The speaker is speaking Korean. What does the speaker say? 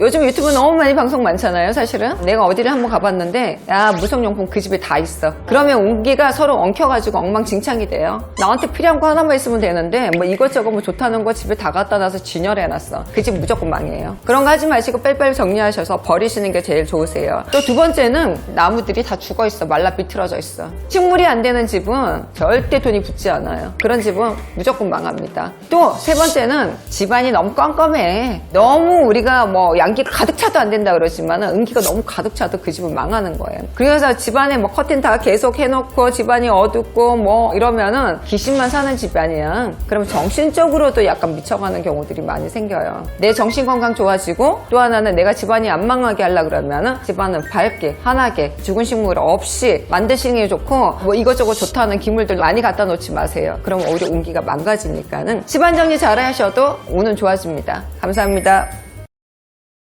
요즘 유튜브 너무 많이 방송 많잖아요, 사실은. 내가 어디를 한번 가봤는데, 야, 무속용품 그 집에 다 있어. 그러면 온기가 서로 엉켜가지고 엉망진창이 돼요. 나한테 필요한 거 하나만 있으면 되는데, 뭐 이것저것 뭐 좋다는 거 집에 다 갖다 놔서 진열해놨어. 그 집 무조건 망해요. 그런 거 하지 마시고 빨리빨리 정리하셔서 버리시는 게 제일 좋으세요. 또 두 번째는 나무들이 다 죽어 있어. 말라 비틀어져 있어. 식물이 안 되는 집은 절대 돈이 붙지 않아요. 그런 집은 무조건 망합니다. 또 세 번째는 집안이 너무 껌껌해. 너무 우리가 뭐양 기가 가득 차도 안 된다 그러지만 은기가 너무 가득 차도 그 집은 망하는 거예요. 그래서 집안에 뭐 커튼 다 계속 해놓고 집안이 어둡고 뭐 이러면은 귀신만 사는 집안이야. 그러면 정신적으로도 약간 미쳐가는 경우들이 많이 생겨요. 내 정신 건강 좋아지고 또 하나는 내가 집안이 안 망하게 하려 그러면은 집안은 밝게 환하게 죽은 식물 없이 만드시는 게 좋고 뭐 이것저것 좋다는 기물들 많이 갖다 놓지 마세요. 그럼 오히려 운기가 망가지니까는 집안 정리 잘 하셔도 운은 좋아집니다. 감사합니다.